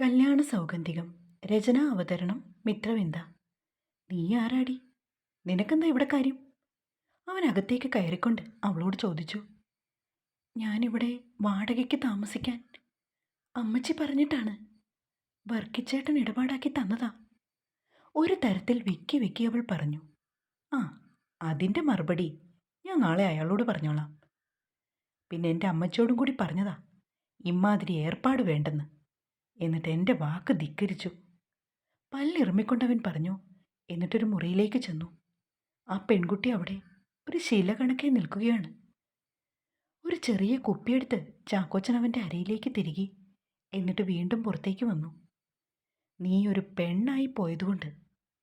കല്യാണ സൗഗന്ധികം രചന അവതരണം മിത്രവിന്ദ. നീ ആരാടി? നിനക്കെന്താ ഇവിടെ കാര്യം? അവൻ അകത്തേക്ക് കയറിക്കൊണ്ട് അവളോട് ചോദിച്ചു. ഞാനിവിടെ വാടകയ്ക്ക് താമസിക്കാൻ. അമ്മച്ചി പറഞ്ഞിട്ടാണ്. വർക്കിച്ചേട്ടൻ ഇടപാടാക്കി തന്നതാ. ഒരു തരത്തിൽ വിക്കി വിക്കി അവൾ പറഞ്ഞു. ആ അതിന്റെ മറുപടി ഞാൻ നാളെ അയാളോട് പറഞ്ഞോളാം. പിന്നെ എന്റെ അമ്മച്ചിയോടും കൂടി പറഞ്ഞതാ. ഇമ്മാതിരി ഏർപ്പാട് വേണ്ടെന്ന്. എന്നിട്ട് എന്റെ വാക്ക് ധിക്കരിച്ചു. പല്ലിറുമ്മിക്കൊണ്ടവൻ പറഞ്ഞു എന്നിട്ടൊരു മുറിയിലേക്ക് ചെന്നു. ആ പെൺകുട്ടി അവിടെ ഒരു ശില കണക്കെ നിൽക്കുകയാണ്. ഒരു ചെറിയ കുപ്പിയെടുത്ത് ചാക്കോച്ചൻ അവന്റെ അരയിലേക്ക് തിരികെ എന്നിട്ട് വീണ്ടും പുറത്തേക്ക് വന്നു. നീ ഒരു പെണ്ണായി പോയതുകൊണ്ട്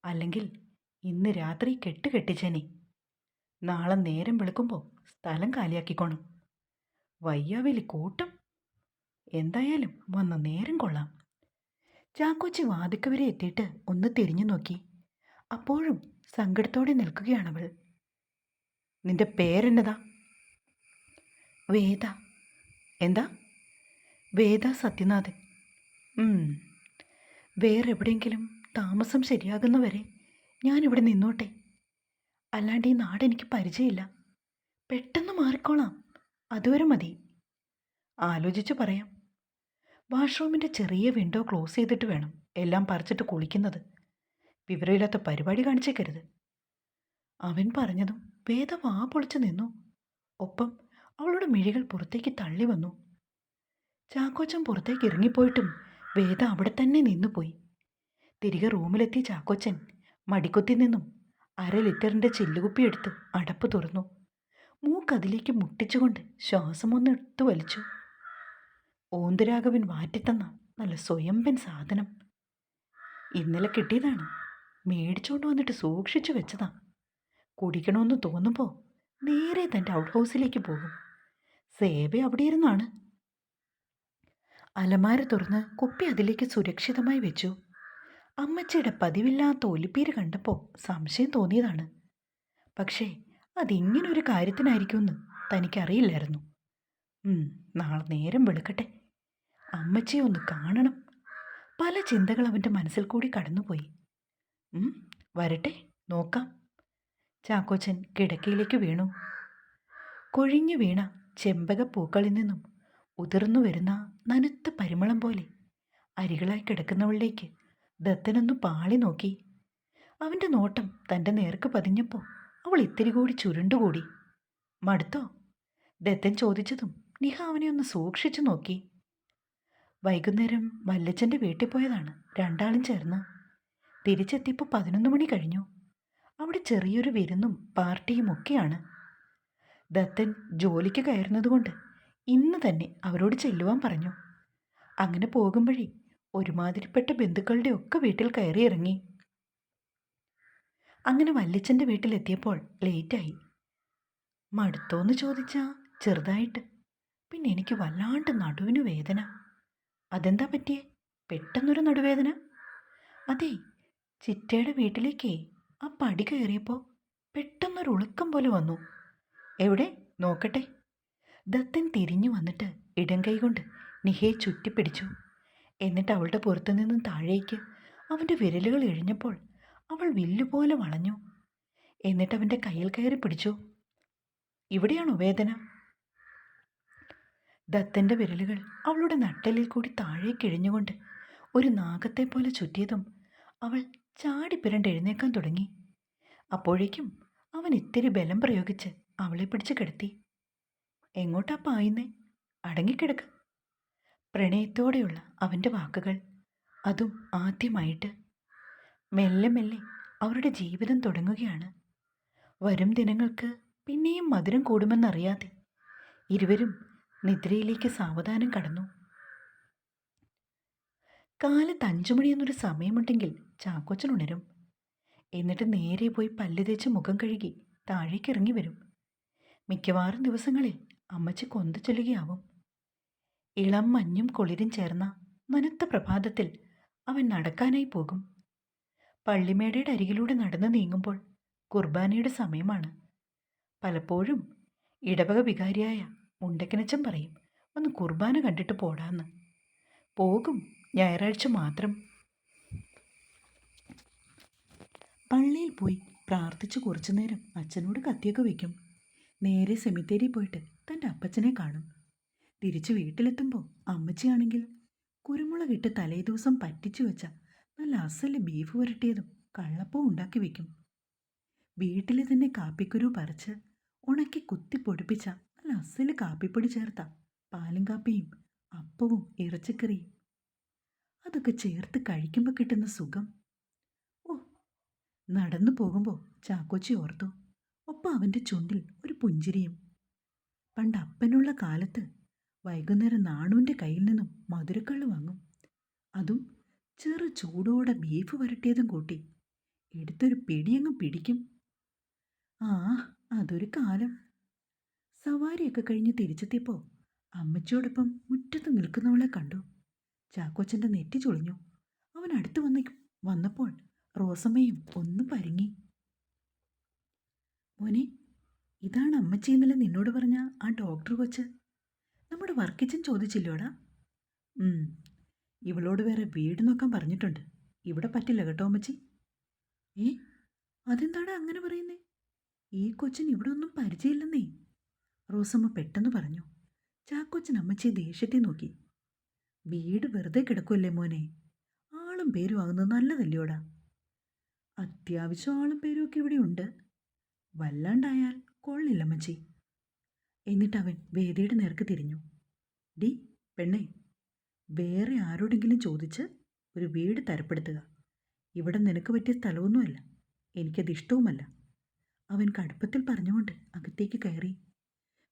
അല്ലെങ്കിൽ ഇന്ന് രാത്രി കെട്ട് കെട്ടിച്ചേനെ. നാളെ നേരം വെളുക്കുമ്പോൾ സ്ഥലം കാലിയാക്കിക്കോണം. വയ്യാവേലി കൂട്ടം. എന്തായാലും വന്ന നേരം കൊള്ളാം. ചാക്കോച്ചി വാതിക്ക വരെ എത്തിയിട്ട് ഒന്ന് തിരിഞ്ഞു നോക്കി. അപ്പോഴും സങ്കടത്തോടെ നിൽക്കുകയാണവൾ നിന്റെ പേരെന്നതാ? വേദ. എന്താ? വേദ സത്യനാഥൻ. വേറെ വേറെവിടെയെങ്കിലും താമസം ശരിയാകുന്നവരെ ഞാനിവിടെ നിന്നോട്ടെ. അല്ലാണ്ട് ഈ നാട് എനിക്ക് പരിചയമില്ല. പെട്ടെന്ന് മാറിക്കോളാം. അതുവരെ മതി. ആലോചിച്ച് പറയാം. വാഷ്റൂമിന്റെ ചെറിയ വിൻഡോ ക്ലോസ് ചെയ്തിട്ട് വേണം എല്ലാം പറിച്ചിട്ട് കുളിക്കുന്നത്. വിവരമില്ലാത്ത പരിപാടി കാണിച്ചേക്കരുത്. അവൻ പറഞ്ഞതും വേദ വാ പൊളിച്ചു നിന്നു. ഒപ്പം അവളുടെ മിഴികൾ പുറത്തേക്ക് തള്ളി വന്നു. ചാക്കോച്ചൻ പുറത്തേക്ക് ഇറങ്ങിപ്പോയിട്ടും വേദ അവിടെ തന്നെ നിന്നുപോയി. തിരികെ റൂമിലെത്തിയ ചാക്കോച്ചൻ മടിക്കൊത്തി നിന്നും അര ലിറ്ററിന്റെ ചില്ലുകുപ്പി എടുത്ത് അടപ്പ് തുറന്നു. മൂക്കതിലേക്ക് മുട്ടിച്ചുകൊണ്ട് ശ്വാസമൊന്ന് എടുത്തു വലിച്ചു. ഓന്തുരാഘവൻ മാറ്റിത്തന്ന നല്ല സ്വയംപൻ സാധനം. ഇന്നലെ കിട്ടിയതാണ്. മേടിച്ചുകൊണ്ട് വന്നിട്ട് സൂക്ഷിച്ചു വെച്ചതാ. കുടിക്കണമെന്ന് തോന്നുമ്പോൾ നേരെ തന്റെ ഔട്ട് ഹൗസിലേക്ക് പോകും. സേവ അവിടെ ഇരുന്നാണ് അലമാര തുറന്ന് കുപ്പി അതിലേക്ക് സുരക്ഷിതമായി വെച്ചു. അമ്മച്ചിയുടെ പതിവില്ലാത്ത ഒലിപ്പീര് കണ്ടപ്പോൾ സംശയം തോന്നിയതാണ്. പക്ഷേ അതിങ്ങനൊരു കാര്യത്തിനായിരിക്കുമെന്ന് തനിക്കറിയില്ലായിരുന്നു. നാളെ നേരം വെളുക്കട്ടെ. അമ്മച്ചിയെ ഒന്ന് കാണണം. പല ചിന്തകൾ അവന്റെ മനസ്സിൽ കൂടി കടന്നുപോയി. വരട്ടെ നോക്കാം. ചാക്കോച്ചൻ കിടക്കയിലേക്ക് വീണു. കൊഴിഞ്ഞു വീണ ചെമ്പക പൂക്കളിൽ നിന്നും ഉതിർന്നു വരുന്ന നനുത്ത പരിമളം പോലെ അരികളായി കിടക്കുന്നവളിലേക്ക് ദത്തനൊന്നു പാളി നോക്കി. അവന്റെ നോട്ടം തന്റെ നേർക്ക് പതിഞ്ഞപ്പോൾ അവൾ ഇത്തിരി കൂടി ചുരുണ്ടുകൂടി. മടുത്തോ? ദത്തൻ ചോദിച്ചതും നിഹ അവനെ ഒന്ന് സൂക്ഷിച്ചു നോക്കി. വൈകുന്നേരം വല്ലച്ചന്റെ വീട്ടിൽ പോയതാണ്. രണ്ടാളും ചേർന്ന്. തിരിച്ചെത്തിയപ്പോൾ പതിനൊന്ന് മണി കഴിഞ്ഞു. അവിടെ ചെറിയൊരു വിരുന്നും പാർട്ടിയും ഒക്കെയാണ്. ദത്തൻ ജോലിക്ക് കയറുന്നതുകൊണ്ട് ഇന്ന് തന്നെ അവരോട് ചെല്ലുവാൻ പറഞ്ഞു. അങ്ങനെ പോകുമ്പോഴേ ഒരുമാതിരിപ്പെട്ട ബന്ധുക്കളുടെ ഒക്കെ വീട്ടിൽ കയറി ഇറങ്ങി. അങ്ങനെ വല്ലച്ചന്റെ വീട്ടിലെത്തിയപ്പോൾ ലേറ്റായി. മടുത്തോന്ന് ചോദിച്ചാ ചെറുതായിട്ട്. പിന്നെ എനിക്ക് വല്ലാണ്ട് നടുവിന് വേദന. അതെന്താ പറ്റിയേ? പെട്ടെന്നൊരു നടുവേദന. അതെ ചിറ്റയുടെ വീട്ടിലേക്കേ ആ പടി കയറിയപ്പോൾ പെട്ടെന്നൊരു ഉളുക്കം പോലെ വന്നു. എവിടെ? നോക്കട്ടെ. ദത്തൻ തിരിഞ്ഞു വന്നിട്ട് ഇടം കൈകൊണ്ട് നിഹയെ ചുറ്റിപ്പിടിച്ചു. എന്നിട്ട് അവളുടെ പുറത്തു നിന്നും താഴേക്ക് അവന്റെ വിരലുകൾ ഇഴഞ്ഞപ്പോൾ അവൾ വില്ലുപോലെ വളഞ്ഞു. എന്നിട്ട് അവന്റെ കയ്യിൽ കയറി പിടിച്ചു. ഇവിടെയാണോ വേദന? ദത്തന്റെ വിരലുകൾ അവളുടെ നട്ടലിൽ കൂടി താഴേക്ക് കിഴിഞ്ഞുകൊണ്ട് ഒരു നാഗത്തെ പോലെ ചുറ്റിയതും അവൾ ചാടി പിരണ്ട് എഴുന്നേക്കാൻ തുടങ്ങി. അപ്പോഴേക്കും അവൻ ഇത്തിരി ബലം പ്രയോഗിച്ച് അവളെ പിടിച്ചു കിടത്തി. എങ്ങോട്ടാ പായുന്നേ? അടങ്ങിക്കിടക്ക്. പ്രണയത്തോടെയുള്ള അവന്റെ വാക്കുകൾ അതും ആദ്യമായിട്ട്. മെല്ലെ മെല്ലെ അവരുടെ ജീവിതം തുടങ്ങുകയാണ്. വരും ദിനങ്ങൾക്ക് പിന്നെയും മധുരം കൂടുമെന്നറിയാതെ ഇരുവരും നിദ്രയിലേക്ക് സാവധാനം കടന്നു. കാലത്ത് അഞ്ചു മണി എന്നൊരു സമയമുണ്ടെങ്കിൽ ചാക്കോച്ചൻ ഉണരും. എന്നിട്ട് നേരെ പോയി പല്ല് തേച്ച് മുഖം കഴുകി താഴേക്ക് ഇറങ്ങി വരും. മിക്കവാറും ദിവസങ്ങളിൽ അമ്മച്ചി കൊന്തു ചൊല്ലുകയാവും. ഇളം മഞ്ഞും കുളിരും ചേർന്ന നനുത്ത പ്രഭാതത്തിൽ അവൻ നടക്കാനായി പോകും. പള്ളിമേടയുടെ അരികിലൂടെ നടന്നു നീങ്ങുമ്പോൾ കുർബാനയുടെ സമയമാണ്. പലപ്പോഴും ഇടവക വികാരിയായ മുണ്ടക്കനച്ചൻ പറയും ഒന്ന് കുർബാന കണ്ടിട്ട് പോടാന്ന്. പോകും ഞായറാഴ്ച മാത്രം. പള്ളിയിൽ പോയി പ്രാർത്ഥിച്ച് കുറച്ചു നേരം അച്ഛനോട് കത്തിയൊക്കെ വയ്ക്കും നേരെ സെമിത്തേരി പോയിട്ട് തന്റെ അപ്പച്ചനെ കാണും. തിരിച്ച് വീട്ടിലെത്തുമ്പോൾ അമ്മച്ചിയാണെങ്കിൽ കുരുമുളകിട്ട് തലേ ദിവസം പറ്റിച്ചു വെച്ച നല്ല അസൽ ബീഫ് വരട്ടിയതും കള്ളപ്പവും ഉണ്ടാക്കി വയ്ക്കും വീട്ടിൽ തന്നെ കാപ്പിക്കുരു പറിച്ച് ഉണക്കി കുത്തി പൊടിപ്പിച്ച നല്ല കാപ്പിപ്പൊടി ചേർത്ത പാലും കാപ്പിയും അപ്പവും ഇറച്ചിക്കറിയും. അതൊക്കെ ചേർത്ത് കഴിക്കുമ്പോൾ കിട്ടുന്ന സുഖം. ഓ നടന്നു പോകുമ്പോൾ ചാക്കോച്ചി ഓർത്തു ഒപ്പം അവന്റെ ചുണ്ടിൽ ഒരു പുഞ്ചിരിയും. പണ്ട് അപ്പനുള്ള കാലത്ത് വൈകുന്നേരം നാണുവിന്റെ കയ്യിൽ നിന്നും മധുരക്കള്ള് വാങ്ങും. അതും ചെറു ചൂടോടെ ബീഫ് വരട്ടിയതും കൂട്ടി എടുത്തൊരു പിടിയങ്ങ് പിടിക്കും. ആ അതൊരു കാലം. സവാരിയൊക്കെ കഴിഞ്ഞ് തിരിച്ചെത്തിയപ്പോൾ അമ്മച്ചിയോടൊപ്പം മുറ്റത്ത് നിൽക്കുന്നവളെ കണ്ടു. ചാക്കോച്ചന്റെ നെറ്റി ചുളിഞ്ഞു. അവൻ അടുത്ത് വന്ന വന്നപ്പോൾ റോസമ്മയും ഒന്ന് പരുങ്ങി. മോനെ ഇതാണ് അമ്മച്ചി ഇന്നലെ നിന്നോട് പറഞ്ഞ ആ ഡോക്ടർ കൊച്ച്? നമ്മുടെ വർക്കിച്ചൻ ചോദിച്ചില്ലോടാ? ഇവളോട് വേറെ വീട് നോക്കാൻ പറഞ്ഞിട്ടുണ്ട്. ഇവിടെ പറ്റില്ല കേട്ടോ അമ്മച്ചി. ഏ അതെന്താടാ അങ്ങനെ പറയുന്നേ? ഈ കൊച്ചിന് ഇവിടെ ഒന്നും പരിചയമില്ലെന്നേ. റോസമ്മ പെട്ടെന്ന് പറഞ്ഞു. ചാക്കോച്ചൻ അമ്മച്ചി ദേഷ്യത്തെ നോക്കി. വീട് വെറുതെ കിടക്കുമല്ലേ മോനെ? ആളും പേരും ആകുന്നത് നല്ലതല്ലയോടാ അത്യാവശ്യം ആളും പേരും ഒക്കെ ഇവിടെ ഉണ്ട്. വല്ലാണ്ടായാൽ കൊള്ളില്ല അമ്മച്ചി. എന്നിട്ട് അവൻ വേദിയുടെ നേർക്ക് തിരിഞ്ഞു. ഡി പെണ്ണേ വേറെ ആരോടെങ്കിലും ചോദിച്ച് ഒരു വീട് തരപ്പെടുത്തുക. ഇവിടെ നിനക്ക് പറ്റിയ സ്ഥലമൊന്നുമല്ല. എനിക്കത് ഇഷ്ടവുമല്ല അവൻ കടുപ്പത്തിൽ പറഞ്ഞുകൊണ്ട് അകത്തേക്ക് കയറി.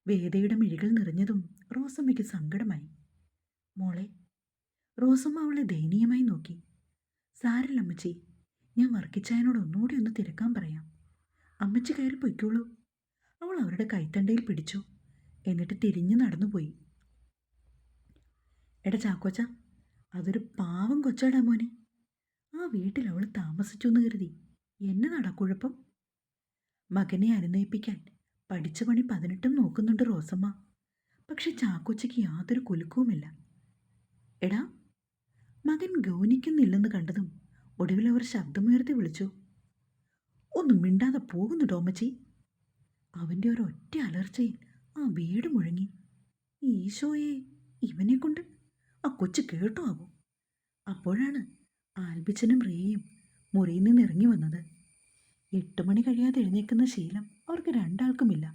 വേദയുടെ മിഴികൾ നിറഞ്ഞതും റോസമ്മയ്ക്ക് സങ്കടമായി. മോളെ റോസമ്മ അവളെ ദയനീയമായി നോക്കി. സാരല്ല അമ്മച്ചി ഞാൻ വർക്കിച്ചായനോട് ഒന്നുകൂടി ഒന്ന് തിരക്കാൻ പറയാം. അമ്മച്ചി കയറി പൊയ്ക്കോളൂ. അവൾ അവരുടെ കൈത്തണ്ടയിൽ പിടിച്ചു. എന്നിട്ട് തിരിഞ്ഞു നടന്നുപോയി. എടാ ചാക്കോച്ച അതൊരു പാവം കൊച്ചാടാ മോനെ. ആ വീട്ടിൽ അവൾ താമസിച്ചു എന്ന് കരുതി. എന്നതാടാ കുഴപ്പം മകനെ അനുനയിപ്പിക്കാൻ പഠിച്ച പണി പതിനെട്ടും നോക്കുന്നുണ്ട് റോസമ്മ. പക്ഷെ ചാക്കോച്ചയ്ക്ക് യാതൊരു കുലുക്കവുമില്ല. എടാ മകൻ ഗൗനിക്കുന്നില്ലെന്ന് കണ്ടതും ഒടുവിൽ അവർ ശബ്ദമുയർത്തി വിളിച്ചു. ഒന്നും മിണ്ടാതെ പോകുന്നു ഡോമച്ചി അവന്റെ ഒരു ഒറ്റ അലർച്ചയിൽ ആ വീട് മുഴങ്ങി. ഈശോയെ ഇവനെ കൊണ്ട് ആ കൊച്ചു കേട്ടോ ആവോ അപ്പോഴാണ് ആൽബിച്ചനും റിയയും മുറിയിൽ നിന്ന് ഇറങ്ങി വന്നത്. എട്ട് മണി കഴിയാതെ എഴുന്നേക്കുന്ന ശീലം അവർക്ക് രണ്ടാൾക്കുമില്ല.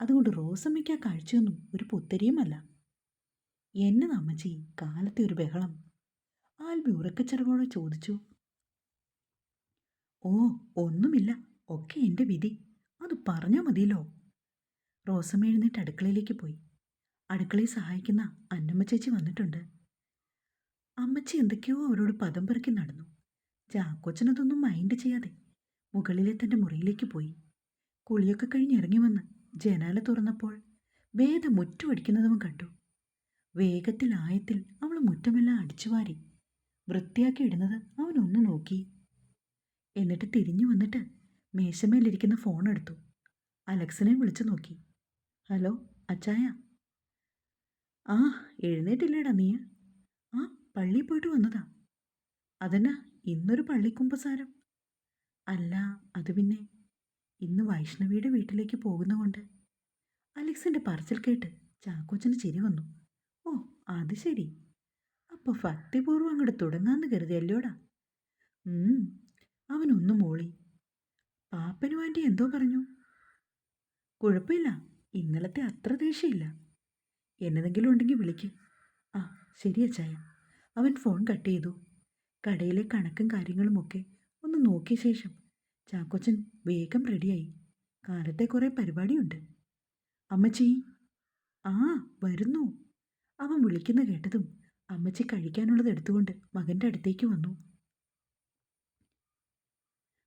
അതുകൊണ്ട് റോസമ്മയ്ക്ക് ആ കാഴ്ചയൊന്നും ഒരു പുത്തരിയുമല്ല. എന്നെ അമ്മച്ചി കാലത്തെ ഒരു ബഹളം. ആൽബി ഉറക്കച്ചെറവോടെ ചോദിച്ചു. ഓ ഒന്നുമില്ല. ഒക്കെ എന്റെ വിധി. അത് പറഞ്ഞാൽ മതിയല്ലോ. റോസമ്മ എഴുന്നേറ്റ് അടുക്കളയിലേക്ക് പോയി. അടുക്കളയിൽ സഹായിക്കുന്ന അന്നമ്മ ചേച്ചി വന്നിട്ടുണ്ട്. അമ്മച്ചി എന്തൊക്കെയോ അവരോട് പദം പെറുക്കി നടന്നു. ചാക്കോച്ചനതൊന്നും മൈൻഡ് ചെയ്യാതെ മുകളിലെ തന്റെ മുറിയിലേക്ക് പോയി. കുളിയൊക്കെ കഴിഞ്ഞ് ഇറങ്ങി വന്ന് ജനാല തുറന്നപ്പോൾ വേദ മുറ്റുമടിക്കുന്നതും കണ്ടു. വേഗത്തിൽ ആയത്തിൽ അവൾ മുറ്റമെല്ലാം അടിച്ചുവാരി വൃത്തിയാക്കി ഇടുന്നത് അവൻ ഒന്ന് നോക്കി. എന്നിട്ട് തിരിഞ്ഞു വന്നിട്ട് മേശമേലിരിക്കുന്ന ഫോൺ എടുത്തു. അലക്സിനെ വിളിച്ചു നോക്കി. ഹലോ അച്ചായ? ആ എഴുന്നേറ്റില്ലേടാ നീ. ആ പള്ളി പോയിട്ട് വന്നതാ. അതെന്നാ ഇന്നൊരു പള്ളിക്കുമ്പസാരം? അല്ല അത് പിന്നെ ഇന്ന് വൈഷ്ണവിയുടെ വീട്ടിലേക്ക് പോകുന്നതുകൊണ്ട്. അലക്സിന്റെ പറച്ചിൽ കേട്ട് ചാക്കോച്ചന് ചിരി വന്നു. ഓ അത് ശരി. അപ്പോൾ ഭക്തിപൂർവം അങ്ങോട്ട് തുടങ്ങാന്ന് കരുതിയല്ലോടാ? അവനൊന്നു മോളി. പാപ്പനു വേണ്ടി എന്തോ പറഞ്ഞു. കുഴപ്പമില്ല ഇന്നലത്തെ അത്ര ദേഷ്യമില്ല. എന്നതെങ്കിലും ഉണ്ടെങ്കിൽ വിളിക്ക്. ആ ശരി അച്ചായ. അവൻ ഫോൺ കട്ട് ചെയ്തു. കടയിലെ കണക്കും കാര്യങ്ങളുമൊക്കെ ഒന്ന് നോക്കിയ ശേഷം ചാക്കോച്ചൻ വേഗം റെഡിയായി. കാലത്തെ കുറേ പരിപാടിയുണ്ട്. അമ്മച്ചി ആ വരുന്നു. അവൻ വിളിക്കുന്ന കേട്ടതും അമ്മച്ചി കഴിക്കാനുള്ളത് എടുത്തുകൊണ്ട് മകന്റെ അടുത്തേക്ക് വന്നു.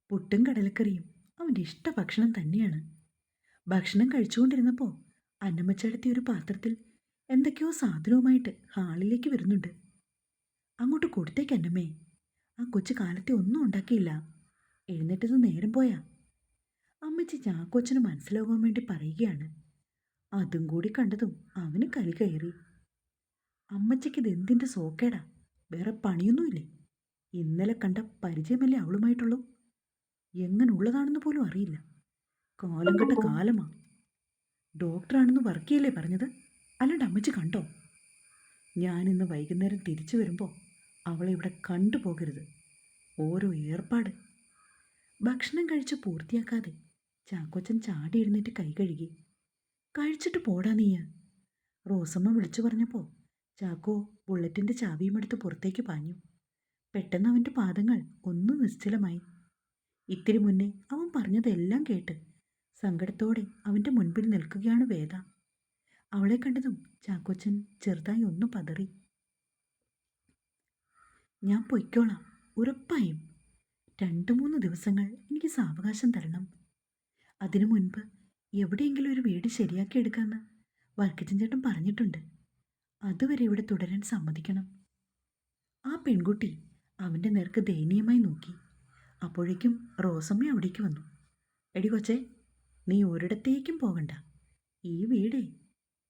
പുട്ടും കടലക്കറിയും അവന്റെ ഇഷ്ട ഭക്ഷണം തന്നെയാണ്. ഭക്ഷണം കഴിച്ചുകൊണ്ടിരുന്നപ്പോൾ അന്നമ്മച്ചടത്തി ഒരു പാത്രത്തിൽ എന്തൊക്കെയോ സാധനവുമായിട്ട് ഹാളിലേക്ക് വരുന്നുണ്ട്. അങ്ങോട്ട് കൊടുത്തേക്ക് അന്നമ്മേ. ആ കൊച്ചു കാലത്തെ ഒന്നും ഉണ്ടാക്കിയില്ല. എഴുന്നേറ്റത് നേരം പോയാ? അമ്മച്ചി ചാക്കോച്ചന് മനസ്സിലാകാൻ വേണ്ടി പറയുകയാണ്. അതും കൂടി കണ്ടതും അവന് കലി കയറി. അമ്മച്ചിക്ക് ഇത് എന്തിന്റെ സോക്കേടാ? വേറെ പണിയൊന്നുമില്ലേ? ഇന്നലെ കണ്ട പരിചയമല്ലേ അവളുമായിട്ടുള്ളൂ? എങ്ങനെ ഉള്ളതാണെന്ന് പോലും അറിയില്ല. കാലം കെട്ട കാലമാ. ഡോക്ടറാണെന്ന് വർക്കിയല്ലേ പറഞ്ഞത്? അല്ലാണ്ട് അമ്മച്ചി കണ്ടോ? ഞാനിന്ന് വൈകുന്നേരം തിരിച്ചു വരുമ്പോൾ അവളെ ഇവിടെ കണ്ടുപോകരുത്. ഓരോ ഏർപ്പാട്. ഭക്ഷണം കഴിച്ച് പൂർത്തിയാക്കാതെ ചാക്കോച്ചൻ ചാടി എഴുന്നേറ്റ് കൈ കഴുകി. കഴിച്ചിട്ട് പോടാ നീയ. റോസമ്മ വിളിച്ചു പറഞ്ഞപ്പോൾ ചാക്കോ ബുള്ളറ്റിന്റെ ചാവിയും എടുത്ത് പുറത്തേക്ക് പാഞ്ഞു. പെട്ടെന്ന് അവന്റെ പാദങ്ങൾ ഒന്നും നിശ്ചലമായി. ഇത്തിരി മുന്നേ അവൻ പറഞ്ഞതെല്ലാം കേട്ട് സങ്കടത്തോടെ അവന്റെ മുൻപിൽ നിൽക്കുകയാണ് വേദ. അവളെ കണ്ടതും ചാക്കോച്ചൻ ചെറുതായി ഒന്ന് പതറി. ഞാൻ പൊയ്ക്കോളാം. ഉറപ്പായും. രണ്ട് മൂന്ന് ദിവസങ്ങൾ എനിക്ക് സാവകാശം തരണം. അതിനു മുൻപ് എവിടെയെങ്കിലും ഒരു വീട് ശരിയാക്കി എടുക്കാമെന്ന് വർക്കിച്ചൻ ചേട്ടൻ പറഞ്ഞിട്ടുണ്ട്. അതുവരെ ഇവിടെ തുടരാൻ സമ്മതിക്കണം. ആ പെൺകുട്ടി അവന്റെ നേർക്ക് ദയനീയമായി നോക്കി. അപ്പോഴേക്കും റോസമ്മ അവിടേക്ക് വന്നു. എടി കൊച്ചേ നീ ഒരിടത്തേക്കും പോകണ്ട. ഈ വീടേ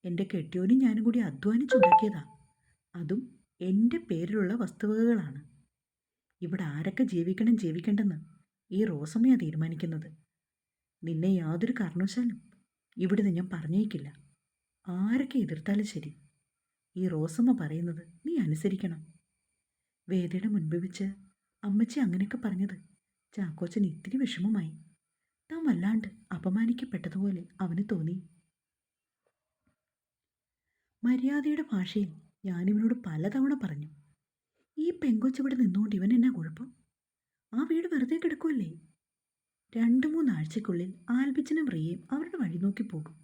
എന്റെ കെട്ടിയോനും ഞാനും കൂടി അധ്വാനിച്ചുണ്ടാക്കിയതാ. അതും എന്റെ പേരിലുള്ള വസ്തുവകകളാണ്. ഇവിടെ ആരൊക്കെ ജീവിക്കണം ജീവിക്കണ്ടെന്ന് ഈ റോസമ്മയാ തീരുമാനിക്കുന്നത്. നിന്നെ യാതൊരു കാരണവശാലും ഇവിടുന്ന് ഞാൻ പറഞ്ഞേക്കില്ല ആരൊക്കെ എതിർത്താലും ശരി. ഈ റോസമ്മ പറയുന്നത് നീ അനുസരിക്കണം. വേദയുടെ മുൻപിൽ വെച്ച് അമ്മച്ചി അങ്ങനെയൊക്കെ പറഞ്ഞത് ചാക്കോച്ചൻ ഇത്തിരി വിഷമമായി. താൻ വല്ലാണ്ട് അപമാനിക്കപ്പെട്ടതുപോലെ അവന് തോന്നി. മര്യാദയുടെ ഭാഷയിൽ ഞാനിവനോട് പലതവണ പറഞ്ഞു. ഈ പെങ്കൊച്ചിവിടെ നിന്നുകൊണ്ട് ഇവൻ എന്നാ കുഴപ്പം? ആ വീട് വെറുതെ കിടക്കുമല്ലേ രണ്ട് മൂന്നാഴ്ചക്കുള്ളിൽ ആൽബിച്ചനും റിയയും അവരുടെ വഴി നോക്കി പോകും.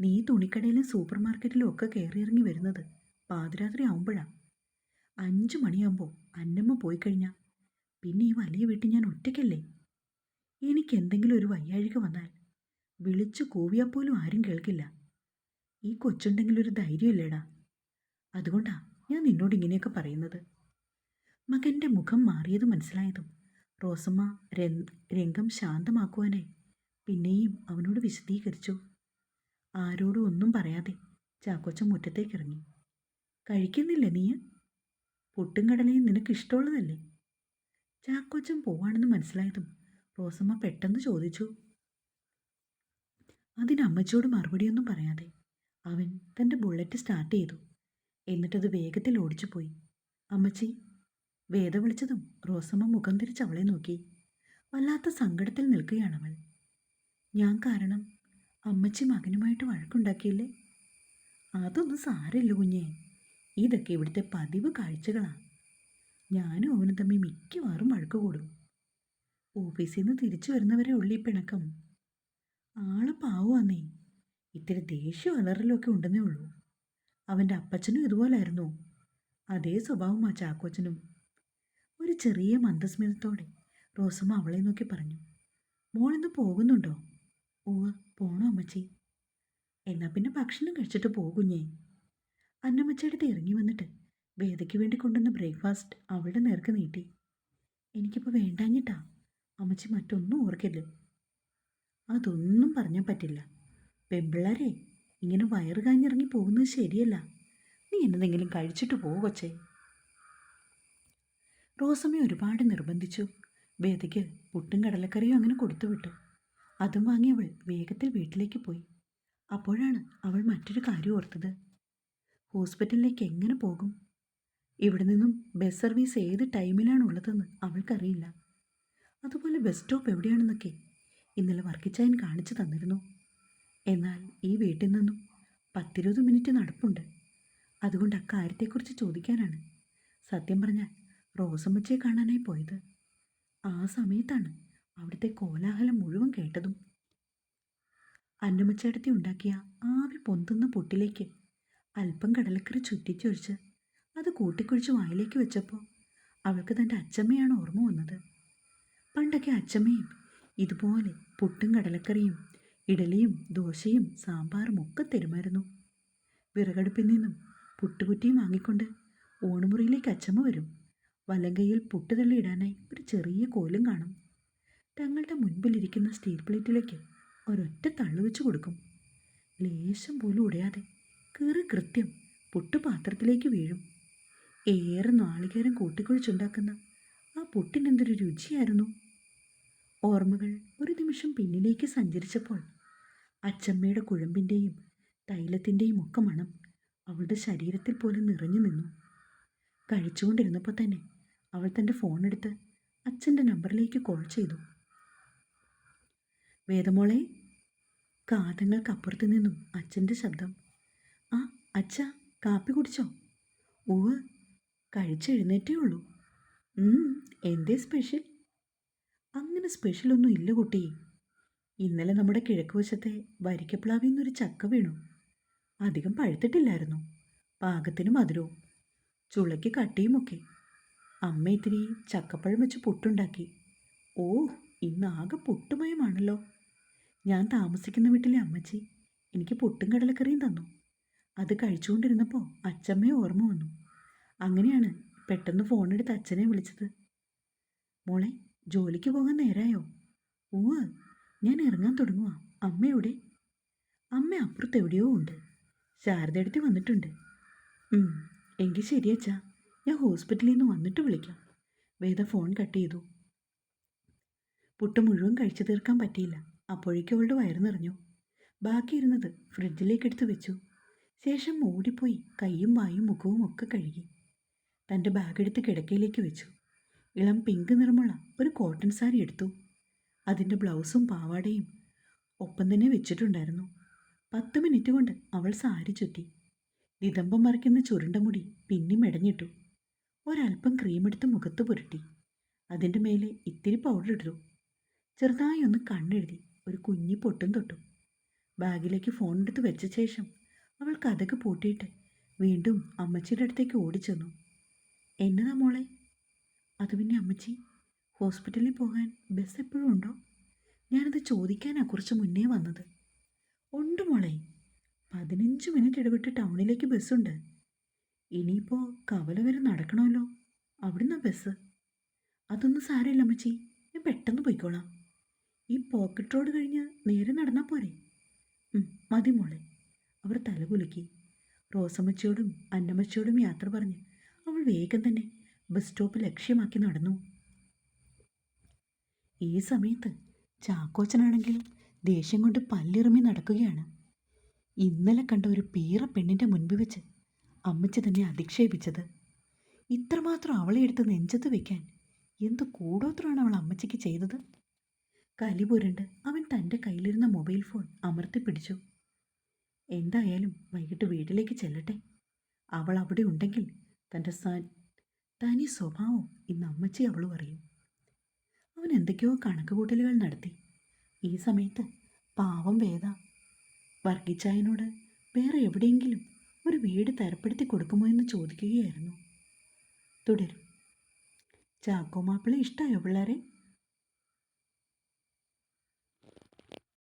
നീ തുണിക്കടയിലും സൂപ്പർ മാർക്കറ്റിലും ഒക്കെ കയറിയിറങ്ങി വരുന്നത് പാതിരാത്രി ആവുമ്പോഴാ. അഞ്ചു മണിയാകുമ്പോൾ അന്നമ്മ പോയി കഴിഞ്ഞാൽ പിന്നെ ഈ വലിയ വീട്ടിൽ ഞാൻ ഒറ്റയ്ക്കല്ലേ? എനിക്ക് എന്തെങ്കിലും ഒരു വയ്യാഴിക വന്നാൽ വിളിച്ചു കൂവിയാൽ പോലും ആരും കേൾക്കില്ല. ഈ കൊച്ചുണ്ടെങ്കിലൊരു ധൈര്യമില്ലേടാ? അതുകൊണ്ടാ ഞാൻ നിന്നോട് ഇങ്ങനെയൊക്കെ പറയുന്നത്? മകന്റെ മുഖം മാറിയത് മനസ്സിലായതും റോസമ്മ രംഗം ശാന്തമാക്കുവാനായി പിന്നെയും അവനോട് വിശദീകരിച്ചു. ആരോടും ഒന്നും പറയാതെ ചാക്കോച്ച മുറ്റത്തേക്കിറങ്ങി. കഴിക്കുന്നില്ലേ നീ? പുട്ടും കടലയും നിനക്ക് ഇഷ്ടമുള്ളതല്ലേ? ചാക്കോച്ചൻ പോവാണെന്ന് മനസ്സിലായതും റോസമ്മ പെട്ടെന്ന് ചോദിച്ചു. അതിന് അമ്മച്ചിയോട് മറുപടിയൊന്നും പറയാതെ അവൻ തന്റെ ബുള്ളറ്റ് സ്റ്റാർട്ട് ചെയ്തു. എന്നിട്ടത് വേഗത്തിൽ ഓടിച്ചു പോയി അമ്മച്ചി വേദ വിളിച്ചതും റോസമ്മ മുഖം തിരിച്ച് അവളെ നോക്കി. വല്ലാത്ത സങ്കടത്തിൽ നിൽക്കുകയാണവൾ ഞാൻ കാരണം അമ്മച്ചി മകനുമായിട്ട് വഴക്കുണ്ടാക്കിയില്ലേ? അതൊന്നും സാരമില്ല കുഞ്ഞേ. ഇതൊക്കെ ഇവിടുത്തെ പതിവ് കാഴ്ചകളാണ് ഞാനും അവനും തമ്മിൽ മിക്കവാറും വഴക്ക് കൂടും. ഓഫീസിൽ നിന്ന് തിരിച്ചു വരുന്നവരെ ഉള്ളി പിണക്കം. ആൾ പാവുവാന്നേ ഇത്തിരി ദേഷ്യം അലറലൊക്കെ ഉണ്ടെന്നേ ഉള്ളൂ. അവന്റെ അപ്പച്ചനും ഇതുപോലായിരുന്നു. അതേ സ്വഭാവം ആ ചാക്കോച്ചനും. ഒരു ചെറിയ മന്ദസ്മിതത്തോടെ റോസമ്മ അവളെ നോക്കി പറഞ്ഞു. മോളിന്ന് പോകുന്നുണ്ടോ? ഓ പോണോ അമ്മച്ചി. എന്നാ പിന്നെ ഭക്ഷണം കഴിച്ചിട്ട് പോകുഞ്ഞേ അന്നമ്മച്ചടുത്ത് ഇറങ്ങി വന്നിട്ട് വേദയ്ക്ക് വേണ്ടി കൊണ്ടുവന്ന ബ്രേക്ക്ഫാസ്റ്റ് അവളുടെ നേർക്ക് നീട്ടി. എനിക്കിപ്പോൾ വേണ്ടാഞ്ഞിട്ടാ. അമ്മച്ചി മറ്റൊന്നും ഓർക്കില്ല അതൊന്നും പറഞ്ഞാൽ പറ്റില്ല. പെമ്പിള്ളാരെ ഇങ്ങനെ വയറ് കാഞ്ഞിറങ്ങി പോകുന്നത് ശരിയല്ല. നീ എന്തെങ്കിലും കഴിച്ചിട്ട് പോ കൊച്ചേ. റോസമ്മ ഒരുപാട് നിർബന്ധിച്ചു. വേദയ്ക്ക് പുട്ടും കടലക്കറിയും അങ്ങനെ കൊടുത്തുവിട്ടു അതും വാങ്ങി അവൾ വേഗത്തിൽ വീട്ടിലേക്ക് പോയി. അപ്പോഴാണ് അവൾ മറ്റൊരു കാര്യം ഓർത്തത്. ഹോസ്പിറ്റലിലേക്ക് എങ്ങനെ പോകും? ഇവിടെ നിന്നും ബസ് സർവീസ് ഏത് ടൈമിലാണ് ഉള്ളതെന്ന് അവൾക്കറിയില്ല. അതുപോലെ ബസ് സ്റ്റോപ്പ് എവിടെയാണെന്നൊക്കെ ഇന്നലെ വർക്കിച്ചായൻ കാണിച്ചു തന്നിരുന്നു. എന്നാൽ ഈ വീട്ടിൽ നിന്നും പത്തിരുപത് മിനിറ്റ് നടപ്പുണ്ട്. അതുകൊണ്ട് അക്കാര്യത്തെക്കുറിച്ച് ചോദിക്കാനാണ്. സത്യം പറഞ്ഞാൽ റോസമ്മച്ചയെ കാണാനായി പോയത്. ആ സമയത്താണ് അവിടുത്തെ കോലാഹലം മുഴുവൻ കേട്ടതും. അന്നമ്മച്ചേടത്തി ഉണ്ടാക്കിയ ആവി പൊന്തുന്ന പൊട്ടിലേക്ക് അല്പം കടലക്കറി ചുറ്റിച്ചൊഴിച്ച് അത് കൂട്ടിക്കുഴിച്ച് വായിലേക്ക് വെച്ചപ്പോൾ അവൾക്ക് തന്റെ അച്ചമ്മയാണ് ഓർമ്മ വന്നത്. പണ്ടൊക്കെ അച്ചമ്മയും ഇതുപോലെ പുട്ടും കടലക്കറിയും ഇഡലിയും ദോശയും സാമ്പാറും ഒക്കെ തരുമായിരുന്നു. വിറകടുപ്പിൽ നിന്നും പുട്ടുകുറ്റിയും വാങ്ങിക്കൊണ്ട് ഓണമുറിയിലേക്ക് അച്ചമ്മ വരും. വലങ്കയിൽ പുട്ടുതള്ളി ഇടാനായി ഒരു ചെറിയ കോലും കാണും. തങ്ങളുടെ മുൻപിലിരിക്കുന്ന സ്റ്റീൽ പ്ലേറ്റിലേക്ക് ഒരൊറ്റ തള്ളുവെച്ച് കൊടുക്കും. ലേശം പോലും ഉടയാതെ കീറി കൃത്യം പുട്ടുപാത്രത്തിലേക്ക് വീഴും. ഏറെ നാളികേരം കൂട്ടിക്കുഴിച്ചുണ്ടാക്കുന്ന ആ പുട്ടിനെന്തൊരു രുചിയായിരുന്നു. ഓർമ്മകൾ ഒരു നിമിഷം പിന്നിലേക്ക് സഞ്ചരിച്ചപ്പോൾ അച്ചമ്മയുടെ കുഴമ്പിന്റെയും തൈലത്തിന്റെയും ഒക്കെ മണം അവളുടെ ശരീരത്തിൽ പോലെ നിറഞ്ഞു നിന്നു. കഴിച്ചുകൊണ്ടിരുന്നപ്പോൾ തന്നെ അവൾ തന്റെ ഫോണെടുത്ത് അച്ഛന്റെ നമ്പറിലേക്ക് കോൾ ചെയ്തു. വേദമോളെ കാതങ്ങൾക്കപ്പുറത്ത് നിന്നും അച്ഛന്റെ ശബ്ദം. ആ അച്ഛ കാപ്പി കുടിച്ചോ? ഉവ് കഴിച്ചെഴുന്നേറ്റേ ഉള്ളൂ. എന്തേ സ്പെഷ്യൽ അങ്ങനെ സ്പെഷ്യലൊന്നും ഇല്ല കുട്ടി. ഇന്നലെ നമ്മുടെ കിഴക്ക് വശത്തെ വരിക്കപ്ലാവിൽ നിന്നൊരു ചക്ക വീണു. അധികം പഴുത്തിട്ടില്ലായിരുന്നു. പാകത്തിന് മധുരവും ചുളയ്ക്ക് കട്ടിയുമൊക്കെ. അമ്മ ഇത്തിരി ചക്കപ്പഴം വെച്ച് പുട്ടുണ്ടാക്കി. ഓ ഇന്ന് ആകെ പുട്ടുമയമാണല്ലോ. ഞാൻ താമസിക്കുന്ന വീട്ടിലെ അമ്മച്ചി എനിക്ക് പുട്ടും കടലക്കറിയും തന്നു. അത് കഴിച്ചുകൊണ്ടിരുന്നപ്പോൾ അച്ചമ്മയെ ഓർമ്മ വന്നു. അങ്ങനെയാണ് പെട്ടെന്ന് ഫോണെടുത്ത് അച്ഛനെ വിളിച്ചത്. മോളെ ജോലിക്ക് പോകാൻ നേരായോ? ഉവ് ഞാൻ ഇറങ്ങാൻ തുടങ്ങുക അമ്മയുടെ അമ്മ അപ്പുറത്ത് എവിടെയോ ഉണ്ട് ശാരദയെടുത്ത് വന്നിട്ടുണ്ട്. ഉം, എങ്കിൽ ശരിയച്ചാ ഞാൻ ഹോസ്പിറ്റലിൽ നിന്ന് വന്നിട്ട് വിളിക്കാം. വേദ ഫോൺ കട്ട് ചെയ്തു. പുട്ട് മുഴുവൻ കഴിച്ചു തീർക്കാൻ പറ്റിയില്ല. അപ്പോഴേക്കും അവളുടെ വയറ് നിറഞ്ഞു. ബാക്കിയിരുന്നത് ഫ്രിഡ്ജിലേക്ക് എടുത്തു വെച്ചു. ശേഷം ഓടിപ്പോയി കൈയും വായും മുഖവും ഒക്കെ കഴുകി. തന്റെ ബാഗ് എടുത്ത് കിടക്കയിലേക്ക് വെച്ചു. ഇളം പിങ്ക് നിറമുള്ള ഒരു കോട്ടൺ സാരി എടുത്തു. അതിന്റെ ബ്ലൗസും പാവാടയും ഒപ്പം തന്നെ വെച്ചിട്ടുണ്ടായിരുന്നു. പത്ത് മിനിറ്റ് കൊണ്ട് അവൾ സാരി ചുറ്റി. നിതമ്പം മറിക്കുന്ന ചുരുണ്ട മുടി പിന്നി മെടഞ്ഞിട്ടു. ഒരല്പം ക്രീമെടുത്ത് മുഖത്ത് പുരട്ടി. അതിന്റെ മേലെ ഇത്തിരി പൗഡർ ഇട്ടു. ചെറുതായി ഒന്ന് കണ്ണെഴുതി ഒരു കുഞ്ഞി പൊട്ടും തൊട്ടു. ബാഗിലേക്ക് ഫോൺ എടുത്ത് വെച്ച ശേഷം അവൾ കഥക് പൂട്ടിയിട്ട് വീണ്ടും അമ്മച്ചിയുടെ അടുത്തേക്ക് ഓടിച്ചെന്നു. എന്നതാ മോളെ? അത് പിന്നെ അമ്മച്ചി ഹോസ്പിറ്റലിൽ പോകാൻ ബസ് എപ്പോഴും ഉണ്ടോ? ഞാനത് ചോദിക്കാനാണ് കുറച്ച് മുന്നേ വന്നത്. ഉണ്ട് മോളെ. പതിനഞ്ച് മിനിറ്റ് ഇടവിട്ട് ടൗണിലേക്ക് ബസ്സുണ്ട് ഇനിയിപ്പോൾ കവല വരെ നടക്കണമല്ലോ. അവിടുന്ന് ബസ് അതൊന്നും സാരമില്ല അമ്മച്ചി. ഞാൻ പെട്ടെന്ന് പോയിക്കോളാം. ഈ പോക്കറ്റ് റോഡ് കഴിഞ്ഞ് നേരെ നടന്നാൽ പോരെ? മതി മോളെ. അവർ തലകുലുക്കി റോസമ്മച്ചിയോടും അന്നമ്മച്ചിയോടും യാത്ര പറഞ്ഞ് അവൾ വേഗം തന്നെ ബസ് സ്റ്റോപ്പ് ലക്ഷ്യമാക്കി നടന്നു. ഈ സമയത്ത് ചാക്കോച്ചനാണെങ്കിൽ ദേഷ്യം കൊണ്ട് പല്ലിറുമി നടക്കുകയാണ്. ഇന്നലെ കണ്ട ഒരു പീറ പെണ്ണിന്റെ മുൻപിൽ വെച്ച് അമ്മച്ചി തന്നെ അധിക്ഷേപിച്ചത്. ഇത്രമാത്രം അവളെ എടുത്ത് നെഞ്ചത്ത് വെക്കാൻ എന്ത് കൂടോത്രമാണ് അവൾ അമ്മച്ചിക്ക് ചെയ്തത്? കലിപുരണ്ട് അവൻ തന്റെ കയ്യിലിരുന്ന മൊബൈൽ ഫോൺ അമർത്തി പിടിച്ചു. എന്തായാലും വൈകിട്ട് വീട്ടിലേക്ക് ചെല്ലട്ടെ. അവൾ അവിടെ ഉണ്ടെങ്കിൽ തന്റെ സ- തനി സ്വഭാവം ഇന്ന് അമ്മച്ചി അവളും അറിയും എന്തൊക്കെയോ കണക്കുകൂട്ടലുകൾ നടത്തി. ഈ സമയത്ത് പാവം വേദ വർഗീച്ചായനോട് വേറെ എവിടെയെങ്കിലും ഒരു വീട് തരപ്പെടുത്തി കൊടുക്കുമോ എന്ന് ചോദിക്കുകയായിരുന്നു. തുടരും. ചാക്കോ മാപ്പിള ഇഷ്ടമായോ പിള്ളേരെ?